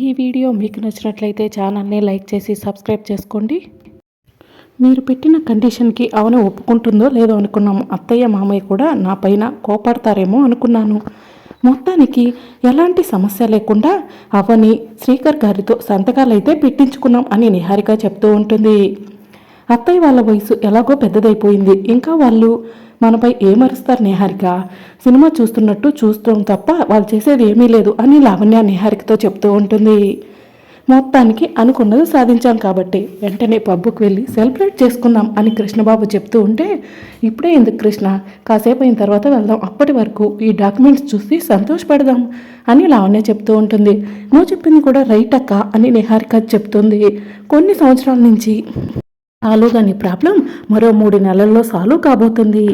ఈ వీడియో మీకు నచ్చినట్లయితే ఛానల్ని లైక్ చేసి సబ్స్క్రైబ్ చేసుకోండి. మీరు పెట్టిన కండిషన్కి అవని ఒప్పుకుంటుందో లేదో అనుకున్నాము అత్తయ్య మామయ్య కూడా నా పైన కోపడతారేమో అనుకున్నాను. మొత్తానికి ఎలాంటి సమస్య లేకుండా అవని శ్రీకర్ గారితో సంతకాలు అయితే పెట్టించుకున్నాం అని నిహారిక చెప్తూ ఉంటుంది. అత్తయ్య వాళ్ళ వయసు ఎలాగో పెద్దదైపోయింది. ఇంకా వాళ్ళు మనపై ఏమరుస్తారు నిహారిక? సినిమా చూస్తున్నట్టు చూస్తాం తప్ప వాళ్ళు చేసేది ఏమీ లేదు అని లావణ్య నిహారికతో చెప్తూ ఉంటుంది. మొత్తానికి అనుకున్నది సాధించాం కాబట్టి వెంటనే పబ్బుకు వెళ్ళి సెలబ్రేట్ చేసుకుందాం అని కృష్ణబాబు చెప్తూ ఉంటే ఇప్పుడే ఎందుకు కృష్ణ? కాసేపు అయిన తర్వాత వెళ్దాం. అప్పటి వరకు ఈ డాక్యుమెంట్స్ చూసి సంతోషపడదాం అని లావణ్య చెప్తూ ఉంటుంది. నువ్వు చెప్పింది కూడా రైట్ అక్క అని నిహారిక చెప్తుంది. కొన్ని సంవత్సరాల నుంచి సాల్వ్ కాని ప్రాబ్లం మరో మూడు నెలల్లో సాల్వ్ కాబోతుంది.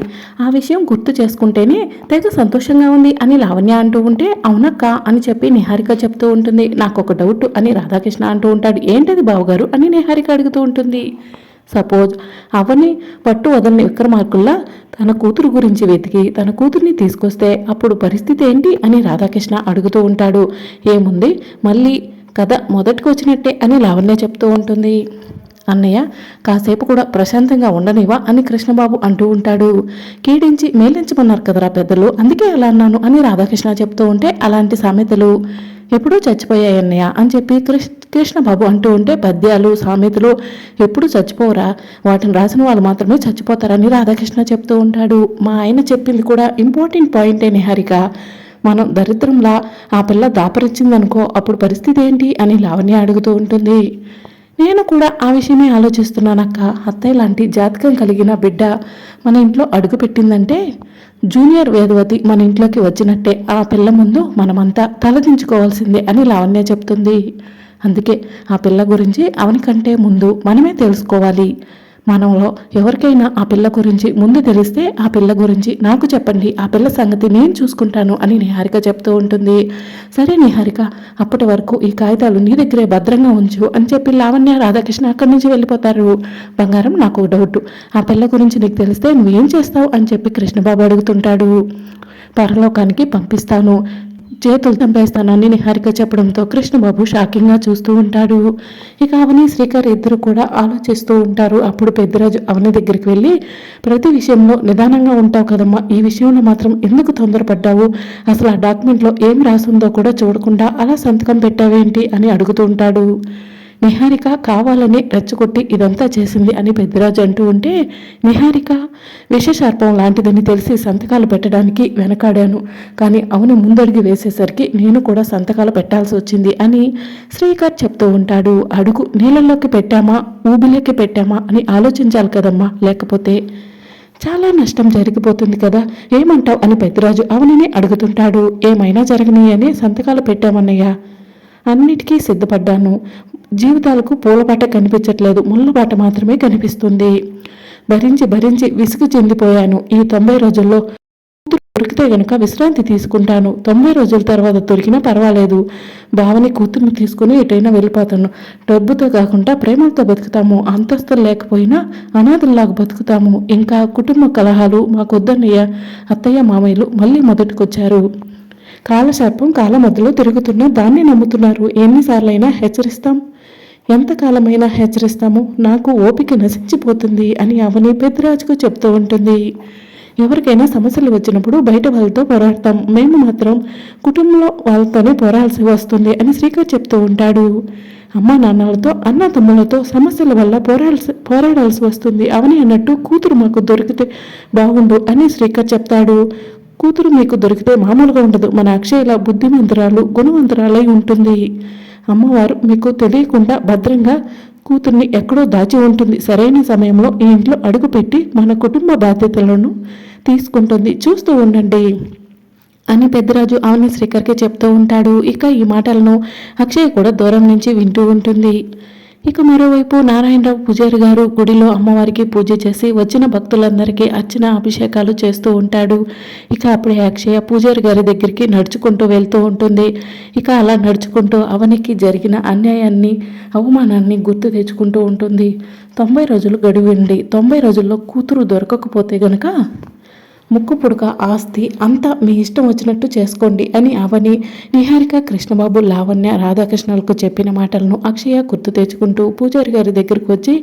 ఆ విషయం గుర్తు చేసుకుంటేనే తెగ సంతోషంగా ఉంది అని లావణ్య అంటూ ఉంటే అవునక్క అని చెప్పి నిహారిక చెప్తూ ఉంటుంది. నాకు ఒక డౌట్ అని రాధాకృష్ణ అంటూ ఉంటాడు. ఏంటది బావగారు అని నిహారిక అడుగుతూ ఉంటుంది. సపోజ్ అవని పట్టు వదలని విక్రమార్కుల్లా తన కూతురు గురించి వెతికి తన కూతుర్ని తీసుకొస్తే అప్పుడు పరిస్థితి ఏంటి అని రాధాకృష్ణ అడుగుతూ ఉంటాడు. ఏముంది? మళ్ళీ కథ మొదటికి వచ్చినట్టే అని లావణ్య చెప్తూ ఉంటుంది. అన్నయ్య కాసేపు కూడా ప్రశాంతంగా ఉండనివా అని కృష్ణబాబు అంటూ ఉంటాడు. కీడించి మేలించమన్నారు కదరా పెద్దలు అందుకే అలా అన్నాను అని రాధాకృష్ణ చెప్తూ ఉంటే అలాంటి సామెతలు ఎప్పుడూ చచ్చిపోయాయి అన్నయ్య అని చెప్పి కృష్ణ కృష్ణబాబు అంటూ ఉంటే పద్యాలు సామెతలు ఎప్పుడు చచ్చిపోరా వాటిని రాసిన వాళ్ళు మాత్రమే చచ్చిపోతారని రాధాకృష్ణ చెప్తూ ఉంటాడు. మా ఆయన చెప్పింది కూడా ఇంపార్టెంట్ పాయింటే నిహారిక. మనం దరిద్రంలా ఆ పిల్ల దాపరిచ్చిందనుకో అప్పుడు పరిస్థితి ఏంటి అని లావణ్య అడుగుతూ ఉంటుంది. నేను కూడా ఆ విషయమే ఆలోచిస్తున్నానక్క అత్తయ్య లాంటి జాతకం కలిగిన బిడ్డ మన ఇంట్లో అడుగు పెట్టిందంటే జూనియర్ వేదవతి మన ఇంట్లోకి వచ్చినట్టే ఆ పిల్ల ముందు మనమంతా తలదించుకోవాల్సిందే అని లావణ్య చెప్తుంది. అందుకే ఆ పిల్ల గురించి అవనికంటే ముందు మనమే తెలుసుకోవాలి. మనలో ఎవరికైనా ఆ పిల్ల గురించి ముందు తెలిస్తే ఆ పిల్ల గురించి నాకు చెప్పండి ఆ పిల్ల సంగతి నేను చూసుకుంటాను అని నిహారిక చెప్తూ ఉంటుంది. సరే నిహారిక అప్పటి వరకు ఈ కాగితాలు నీ దగ్గరే భద్రంగా ఉంచు అని చెప్పి లావణ్య రాధాకృష్ణ అక్కడి నుంచి వెళ్ళిపోతారు. బంగారం నాకు డౌట్ ఆ పిల్ల గురించి నీకు తెలిస్తే నువ్వేం చేస్తావు అని చెప్పి కృష్ణబాబు అడుగుతుంటాడు. పరలోకానికి పంపిస్తాను. చేతులు చంపేస్తానని నిహారిక చెప్పడంతో కృష్ణబాబు షాకింగ్గా చూస్తూ ఉంటాడు. ఇక అవని శ్రీకర్ ఇద్దరు కూడా ఆలోచిస్తూ ఉంటారు. అప్పుడు పెద్దరాజు అవని దగ్గరికి వెళ్ళి ప్రతి విషయంలో నిదానంగా ఉంటావు కదమ్మా. ఈ విషయంలో మాత్రం ఎందుకు తొందరపడ్డావు? అసలు ఆ డాక్యుమెంట్లో ఏం రాసిందో కూడా చూడకుండా అలా సంతకం పెట్టావేంటి? అని అడుగుతూ ఉంటాడు. నిహారిక కావాలని రెచ్చగొట్టి ఇదంతా చేసింది అని పెద్దరాజు అంటూ ఉంటే నిహారిక విషశార్పం లాంటిదని తెలిసి సంతకాలు పెట్టడానికి వెనకాడాను. కానీ అవును ముందడుగు వేసేసరికి నేను కూడా సంతకాలు పెట్టాల్సి వచ్చింది అని శ్రీకర్ చెప్తూ ఉంటాడు. అడుగు నీళ్ళల్లోకి పెట్టామా? ఊబిలోకి పెట్టామా? అని ఆలోచించాలి కదమ్మా. లేకపోతే చాలా నష్టం జరిగిపోతుంది కదా. ఏమంటావు? అని పెద్దరాజు అవనిని అడుగుతుంటాడు. ఏమైనా జరగని అని సంతకాలు పెట్టామన్నయ్య. అన్నిటికీ సిద్ధపడ్డాను. జీవితాలకు పూలబాట కనిపించట్లేదు. ముళ్ళబాట మాత్రమే కనిపిస్తుంది. భరించి భరించి విసుగు చెందిపోయాను. ఈ తొంభై రోజుల్లో దొరికితే గనుక విశ్రాంతి తీసుకుంటాను. తొంభై రోజుల తర్వాత దొరికినా పర్వాలేదు. భావని కూతుర్ని తీసుకుని ఎటైనా వెళ్ళిపోతాను. డబ్బుతో కాకుండా ప్రేమతో బతుకుతాము. అంతస్తులు లేకపోయినా అనాథుల్లాగా బతుకుతాము. ఇంకా కుటుంబ కలహాలు మాకొద్దన్నయ్య అత్తయ్య మామయ్యలు మళ్ళీ మొదటికొచ్చారు. కాలశాపం కాల మధ్యలో తిరుగుతున్న దాన్ని నమ్ముతున్నారు. ఎన్నిసార్లైనా హెచ్చరిస్తాం? ఎంతకాలమైనా హెచ్చరిస్తాము? నాకు ఓపిక నశించిపోతుంది అని అవని పెద్దరాజుకు చెప్తూ ఉంటుంది. ఎవరికైనా సమస్యలు వచ్చినప్పుడు బయట వాళ్ళతో పోరాడతాం. మేము మాత్రం కుటుంబంలో వాళ్ళతోనే పోరాల్సి వస్తుంది అని శ్రీకర్ చెప్తూ ఉంటాడు. అమ్మ నాన్నలతో అన్న తమ్ములతో సమస్యల వల్ల పోరాడాల్సి పోరాడాల్సి వస్తుంది. అవని అన్నట్టు కూతురు మాకు దొరికితే బాగుండు అని శ్రీకర్ చెప్తాడు. కూతురు మీకు దొరికితే మామూలుగా ఉండదు. మన అక్షయల బుద్ధిమంతురాలు గుణవంతురాలై ఉంటుంది. అమ్మవారు మీకు తెలియకుండా భద్రంగా కూతుర్ని ఎక్కడో దాచి ఉంటుంది. సరైన సమయంలో ఈ ఇంట్లో అడుగుపెట్టి మన కుటుంబ బాధ్యతలను తీసుకుంటుంది. చూస్తూ ఉండండి. అని పెద్దరాజు అవని శ్రీకర్కి చెప్తూ ఉంటాడు. ఇక ఈ మాటలను అక్షయ్ కూడా దూరం నుంచి వింటూ ఉంటుంది. ఇక మరోవైపు నారాయణరావు పూజారి గారు గుడిలో అమ్మవారికి పూజ చేసి వచ్చిన భక్తులందరికీ అర్చన అభిషేకాలు చేస్తూ ఉంటాడు. ఇక అప్పుడే అక్షయ పూజారి గారి దగ్గరికి నడుచుకుంటూ వెళ్తూ ఉంటుంది. ఇక అలా నడుచుకుంటూ అవనికి జరిగిన అన్యాయాన్ని అవమానాన్ని గుర్తు తెచ్చుకుంటూ ఉంటుంది. తొంభై రోజులు గడివి ఉండి తొంభై రోజుల్లో కూతురు దొరకకపోతే గనక ముక్కు పుడక ఆస్తి అంతా మీ ఇష్టం వచ్చినట్టు చేసుకోండి అని అవని నిహారిక కృష్ణబాబు లావణ్య రాధాకృష్ణలకు చెప్పిన మాటలను అక్షయ గుర్తు తెచ్చుకుంటూ పూజారి గారి దగ్గరకు వచ్చి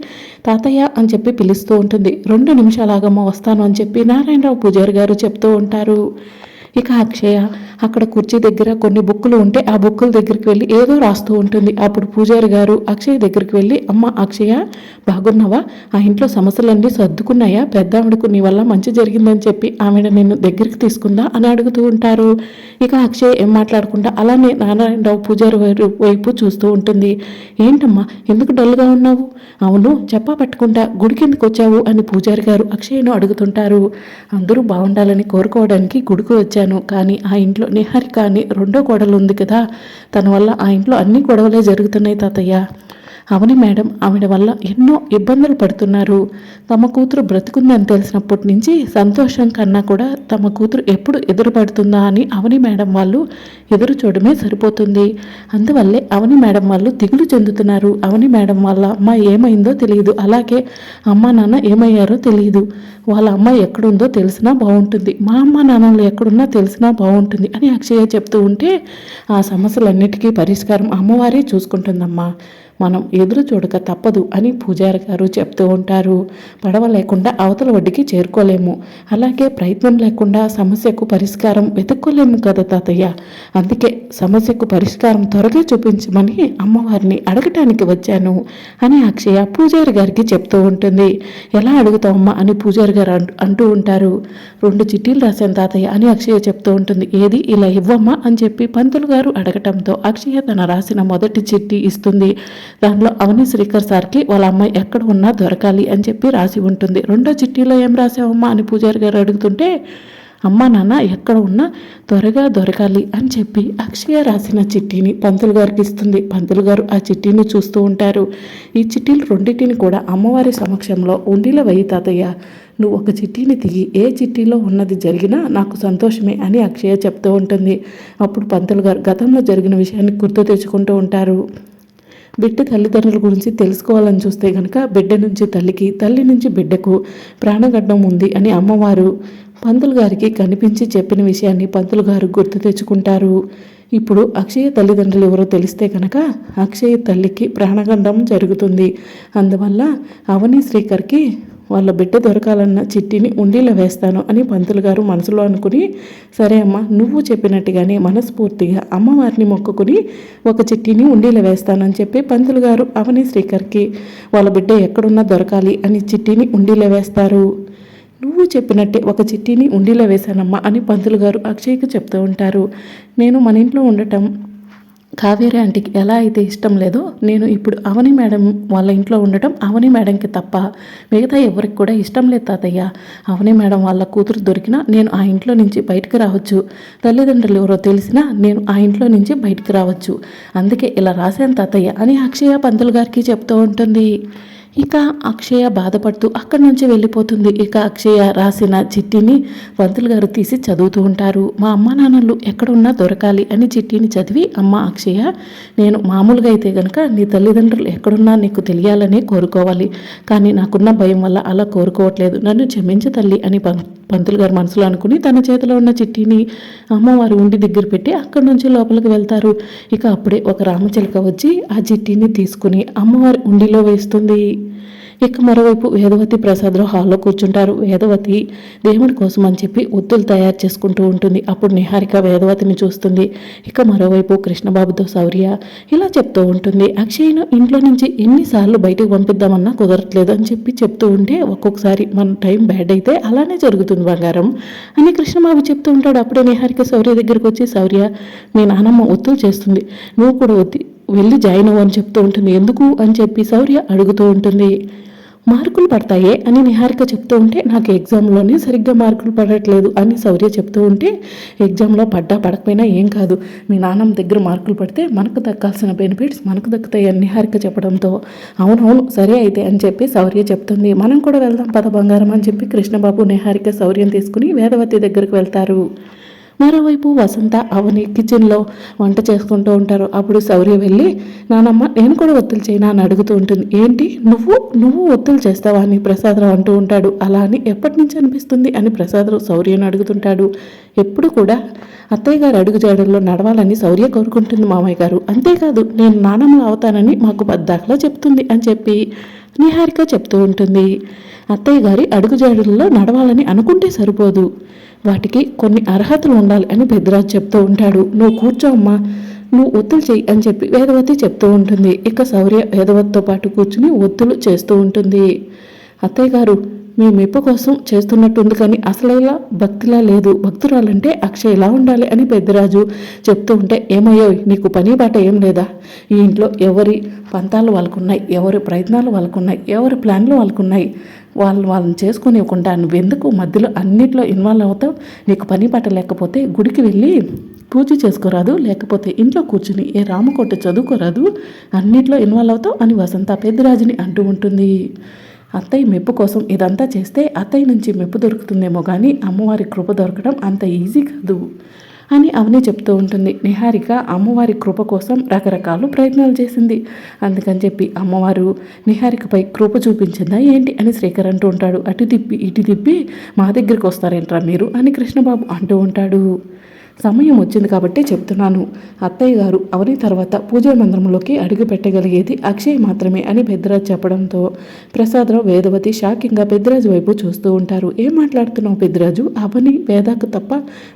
తాతయ్య అని చెప్పి పిలుస్తూ ఉంటుంది. రెండు నిమిషాలాగమ్మ వస్తాను అని చెప్పి నారాయణరావు పూజారి గారు చెప్తూ ఉంటారు. ఇక అక్షయ అక్కడ కుర్చీ దగ్గర కొన్ని బుక్కులు ఉంటే ఆ బుక్కుల దగ్గరికి వెళ్ళి ఏదో రాస్తూ ఉంటుంది. అప్పుడు పూజారి గారు అక్షయ్ దగ్గరికి వెళ్ళి అమ్మ అక్షయ బాగున్నావా? ఆ ఇంట్లో సమస్యలన్నీ సర్దుకున్నాయా? పెద్ద ఆవిడకు నీ వల్ల మంచి జరిగిందని చెప్పి ఆమెను నిన్ను దగ్గరికి తీసుకుందా? అని అడుగుతూ ఉంటారు. ఇక అక్షయ్ ఏం మాట్లాడకుండా అలానే నారాయణరావు పూజారి వారి వైపు చూస్తూ ఉంటుంది. ఏంటమ్మా ఎందుకు డల్గా ఉన్నావు? అవును చెప్పా పట్టకుండా గుడి ఎందుకు వచ్చావు? అని పూజారి గారు అక్షయ్ను అడుగుతుంటారు. అందరూ బాగుండాలని కోరుకోవడానికి గుడికి వచ్చాను కానీ ఆ ఇంట్లో నిహారిక అని రెండో గొడవలు ఉంది కదా. తన వల్ల ఆ ఇంట్లో అన్ని గొడవలే జరుగుతున్నాయి తాతయ్య. అవని మేడం ఆవిడ వల్ల ఎన్నో ఇబ్బందులు పడుతున్నారు. తమ కూతురు బ్రతుకుందని తెలిసినప్పటి నుంచి సంతోషం కన్నా కూడా తమ కూతురు ఎప్పుడు ఎదురుపడుతుందా అని అవని మేడం వాళ్ళు ఎదురు చూడమే సరిపోతుంది. అందువల్లే అవని మేడం వాళ్ళు దిగులు చెందుతున్నారు. అవని మేడం వాళ్ళ అమ్మ ఏమైందో తెలియదు. అలాగే అమ్మ నాన్న ఏమయ్యారో తెలియదు. వాళ్ళ అమ్మ ఎక్కడుందో తెలిసినా బాగుంటుంది. మా అమ్మ నాన్నలు ఎక్కడున్నా తెలిసినా బాగుంటుంది అని అక్షయ చెప్తూ ఉంటే ఆ సమస్యలన్నిటికీ పరిష్కారం అమ్మవారే చూసుకుంటుందమ్మా. మనం ఎదురు చూడక తప్పదు అని పూజారి గారు చెప్తూ ఉంటారు. పడవ లేకుండా అవతల ఒడ్డుకి చేరుకోలేము. అలాగే ప్రయత్నం లేకుండా సమస్యకు పరిష్కారం వెతుక్కోలేము కదా తాతయ్య. అందుకే సమస్యకు పరిష్కారం త్వరగా చూపించమని అమ్మవారిని అడగటానికి వచ్చాను అని అక్షయ పూజారి గారికి చెప్తూ ఉంటుంది. ఎలా అడుగుతావమ్మా అని పూజారి గారు అంటూ- అంటూ ఉంటారు. రెండు చిట్టీలు రాశాను తాతయ్య అని అక్షయ చెప్తూ ఉంటుంది. ఏది? ఇలా ఇవ్వమ్మా అని చెప్పి పంతులు గారు అడగటంతో అక్షయ తన రాసిన మొదటి చిట్టి ఇస్తుంది. దానిలో అవని శ్రీకర్ సార్కి వాళ్ళ అమ్మాయి ఎక్కడ ఉన్నా దొరకాలి అని చెప్పి రాసి ఉంటుంది. రెండో చిట్టీలో ఏం రాసావమ్మా అని పూజారి గారు అడుగుతుంటే అమ్మ నాన్న ఎక్కడ ఉన్నా త్వరగా దొరకాలి అని చెప్పి అక్షయ రాసిన చిట్టీని పంతులు గారికి ఇస్తుంది. పంతులు గారు ఆ చిట్టీని చూస్తూ ఉంటారు. ఈ చిట్టీలు రెండింటిని కూడా అమ్మవారి సమక్షంలో ఉండిల వెయ్యి తాతయ్య నువ్వు ఒక చిట్టీని తిగి ఏ చిట్టీలో ఉన్నది జరిగినా నాకు సంతోషమే అని అక్షయ చెప్తూ ఉంటుంది. అప్పుడు పంతులు గారు గతంలో జరిగిన విషయాన్ని గుర్తు తెచ్చుకుంటూ ఉంటారు. బిడ్డ తల్లిదండ్రుల గురించి తెలుసుకోవాలని చూస్తే కనుక బిడ్డ నుంచి తల్లికి తల్లి నుంచి బిడ్డకు ప్రాణగడ్డం ఉంది అని అమ్మవారు పంతులు గారికి కనిపించి చెప్పిన విషయాన్ని పంతులు గారు గుర్తు తెచ్చుకుంటారు. ఇప్పుడు అక్షయ తల్లిదండ్రులు ఎవరో తెలిస్తే కనుక అక్షయ తల్లికి ప్రాణగండం జరుగుతుంది. అందువల్ల అవని శ్రీకర్కి వాళ్ళ బిడ్డ దొరకాలన్న చిట్టిని ఉండిలో వేస్తాను అని పంతులు గారు మనసులో అనుకుని సరే అమ్మ నువ్వు చెప్పినట్టుగానే మనస్ఫూర్తిగా అమ్మవారిని మొక్కుకుని ఒక చిట్టిని ఉండిలో వేస్తానని చెప్పి పంతులు గారు అవని శ్రీకర్కి వాళ్ళ బిడ్డ ఎక్కడున్నా దొరకాలి అని చిట్టిని ఉండిలో వేస్తారు. నువ్వు చెప్పినట్టే ఒక చిట్టిని ఉండిలో వేశానమ్మా అని పంతులు గారు అక్షయ్కి చెప్తూ ఉంటారు. నేను మన ఇంట్లో ఉండటం కావేరి ఆంటీకి ఎలా అయితే ఇష్టం లేదో నేను ఇప్పుడు అవని మేడం వాళ్ళ ఇంట్లో ఉండటం అవని మేడంకి తప్ప మిగతా ఎవరికి కూడా ఇష్టం లేదు తాతయ్య. అవని మేడం వాళ్ళ కూతురు దొరికినా నేను ఆ ఇంట్లో నుంచి బయటకు రావచ్చు. తల్లిదండ్రులు ఎవరో తెలిసినా నేను ఆ ఇంట్లో నుంచి బయటకు రావచ్చు. అందుకే ఇలా రాశాను తాతయ్య అని అక్షయ పంతులు గారికి చెప్తూ ఉంటుంది. ఇక అక్షయ బాధపడుతూ అక్కడి నుంచి వెళ్ళిపోతుంది. ఇక అక్షయ రాసిన చిట్టిని వంతులు గారు తీసి చదువుతూ ఉంటారు. మా అమ్మ నాన్నలు ఎక్కడున్నా దొరకాలి అని చిట్టిని చదివి అమ్మ అక్షయ నేను మామూలుగా అయితే గనక నీ తల్లిదండ్రులు ఎక్కడున్నా నీకు తెలియాలని కోరుకోవాలి. కానీ నాకున్న భయం వల్ల అలా కోరుకోవట్లేదు. నన్ను క్షమించు తల్లి అని పం పంతులు గారు మనసులో అనుకుని తన చేతిలో ఉన్న చిట్టిని అమ్మవారి ఉండి దగ్గర పెట్టి అక్కడి నుంచి లోపలికి వెళ్తారు. ఇక అప్పుడే ఒక రామచిలక వచ్చి ఆ చిట్టిని తీసుకుని అమ్మవారి ఉండిలో వేస్తుంది. ఇక మరోవైపు వేదవతి ప్రసాదరావు హాల్లో కూర్చుంటారు. వేదవతి దేవుడి కోసం అని చెప్పి ఒత్తులు తయారు చేసుకుంటూ ఉంటుంది. అప్పుడు నిహారిక వేదవతిని చూస్తుంది. ఇక మరోవైపు కృష్ణబాబుతో శౌర్య ఇలా చెప్తూ ఉంటుంది. అక్షయ్ను ఇంట్లో నుంచి ఎన్నిసార్లు బయటకు పంపిద్దామన్నా కుదరట్లేదు అని చెప్పి చెప్తూ ఉంటే ఒక్కొక్కసారి మన టైం బ్యాడ్ అయితే అలానే జరుగుతుంది బంగారం అని కృష్ణబాబు చెప్తూ ఉంటాడు. అప్పుడే నిహారిక శౌర్య దగ్గరికి వచ్చి శౌర్య మీ నానమ్మ ఒత్తులు చేస్తుంది. నువ్వు కూడా ఒత్తి వెళ్ళి జాయిన్ అవ్వని అని చెప్తూ ఉంటుంది. ఎందుకు అని చెప్పి శౌర్య అడుగుతూ ఉంటుంది. మార్కులు పడతాయే అని నిహారిక చెప్తూ ఉంటే నాకు ఎగ్జామ్లోనే సరిగ్గా మార్కులు పడట్లేదు అని శౌర్య చెప్తూ ఉంటే ఎగ్జామ్లో పడ్డా పడకపోయినా ఏం కాదు. మీ నాన్నమ్మ దగ్గర మార్కులు పడితే మనకు దక్కాల్సిన బెనిఫిట్స్ మనకు దక్కుతాయి అని నిహారిక చెప్పడంతో అవునవును సరే అయితే అని చెప్పి శౌర్య చెప్తుంది. మనం కూడా వెళ్దాం పద బంగారం అని చెప్పి కృష్ణబాబు నిహారిక శౌర్యం తీసుకుని వేదవతి దగ్గరకు వెళ్తారు. మరోవైపు వసంత అవని కిచెన్లో వంట చేసుకుంటూ ఉంటారు. అప్పుడు శౌర్య వెళ్ళి నానమ్మ నేను కూడా ఒత్తులు చేయనా? అని అడుగుతూ ఉంటుంది. ఏంటి? నువ్వు నువ్వు ఒత్తులు చేస్తావా? అని ప్రసాదరావు అంటూ ఉంటాడు. అలా అని ఎప్పటి నుంచి అనిపిస్తుంది? అని ప్రసాదరావు శౌర్యను అడుగుతుంటాడు. ఎప్పుడు కూడా అత్తయ్య గారు అడుగు చేయడంలో నడవాలని శౌర్య కోరుకుంటుంది మామయ్య గారు. అంతేకాదు నేను నానమ్మ అవుతానని మాకు బద్దాకలో చెప్తుంది అని చెప్పి నిహారిక చెప్తూ ఉంటుంది. అత్తయ్య గారి అడుగుజాడుల్లో నడవాలని అనుకుంటే సరిపోదు. వాటికి కొన్ని అర్హతలు ఉండాలి అని పెద్దరాజు చెప్తూ ఉంటాడు. నువ్వు కూర్చో అమ్మా. నువ్వు ఒత్తులు చెయ్యి అని చెప్పి వేదవతి చెప్తూ ఉంటుంది. ఇక శౌర్య వేదవతితో పాటు కూర్చుని ఒత్తులు చేస్తూ ఉంటుంది. అత్తయ్య గారు మీ మెప్పు కోసం చేస్తున్నట్టుంది కానీ అసలేలా భక్తిలా లేదు. భక్తురాలంటే అక్షయలా ఉండాలి అని పెద్దరాజు చెప్తూ ఉంటే ఏమయ్యో నీకు పని బాట ఏం లేదా? ఈ ఇంట్లో ఎవరి పంతాలు వాళ్ళకున్నాయి ఎవరి ప్రయత్నాలు వాళ్ళకున్నాయి ఎవరి ప్లాన్లు వాళ్ళకున్నాయి. వాళ్ళు వాళ్ళని చేసుకునివ్వకుండా నువ్వెందుకు మధ్యలో అన్నిట్లో ఇన్వాల్వ్ అవుతావు? నీకు పని పాట లేకపోతే గుడికి వెళ్ళి పూజ చేసుకోరాదు లేకపోతే ఇంట్లో కూర్చుని ఏ రామకోట చదువుకోరాదు? అన్నిట్లో ఇన్వాల్వ్ అవుతావు అని వసంత పెద్దరాజుని అంటూ ఉంటుంది. అత్తయ్య మెప్పు కోసం ఇదంతా చేస్తే అత్తయ్య నుంచి మెప్పు దొరుకుతుందేమో కానీ అమ్మవారి కృప దొరకడం అంత ఈజీ కాదు. అని అవని చెప్తూ ఉంటుంది. నిహారిక అమ్మవారి కృప కోసం రకరకాల ప్రయత్నాలు చేసింది. అందుకని చెప్పి అమ్మవారు నిహారికపై కృప చూపించిందా ఏంటి అని శ్రీకర్ అంటూ ఉంటాడు. అటు తిప్పి ఇటు తిప్పి మా దగ్గరికి వస్తారేంట్రా మీరు అని కృష్ణబాబు అంటూ ఉంటాడు. సమయం వచ్చింది కాబట్టి చెప్తున్నాను. అత్తయ్య గారు అవని తర్వాత పూజా మందిరంలోకి అడుగు పెట్టగలిగేది అక్షయ్ మాత్రమే అని పెద్దరాజు చెప్పడంతో ప్రసాదరావు వేదవతి షాకింగ్గా పెద్దరాజు వైపు చూస్తూ ఉంటారు. ఏం మాట్లాడుతున్నావు పెద్దరాజు? అవని వేదాకు తప్ప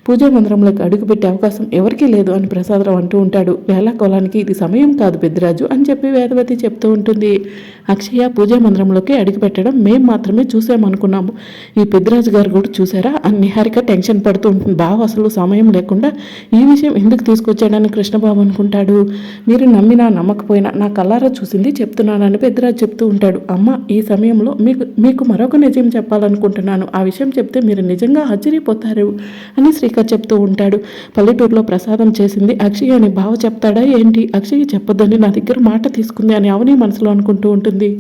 పూజా మందిరంలోకి అడుగు పెట్టే అవకాశం ఎవరికీ లేదు అని ప్రసాదరావు అంటూ ఉంటాడు. వేళ కోలానికి ఇది సమయం కాదు పెద్దరాజు అని చెప్పి వేదవతి చెప్తూ ఉంటుంది. అక్షయ పూజా మందిరంలోకి అడుగు పెట్టడం మాత్రమే చూసామనుకున్నాము. ఈ పెద్దరాజు గారు కూడా చూసారా? అని నిహారిక టెన్షన్ పడుతూ ఉంటుంది. బావ అసలు సమయం లేకుండా ఈ విషయం ఎందుకు తీసుకొచ్చాడని కృష్ణబాబు అనుకుంటాడు? మీరు నమ్మినా నమ్మకపోయినా నా కల్లారా చూసింది చెప్తున్నానని పెద్దరాజు చెప్తూ ఉంటాడు. అమ్మ ఈ సమయంలో మీకు మీకు మరొక నిజం చెప్పాలనుకుంటున్నాను. ఆ విషయం చెప్తే మీరు నిజంగా ఆశ్చర్యపోతారు అని శ్రీకర్ చెప్తూ ఉంటాడు. పల్లెటూరులో ప్రసాదం చేసింది అక్షయ్ అని బావ చెప్తాడా ఏంటి? అక్షయ్ చెప్పొద్దని నా దగ్గర మాట తీసుకుంది అని అవని మనసులో అనుకుంటూ ఉంటుంది.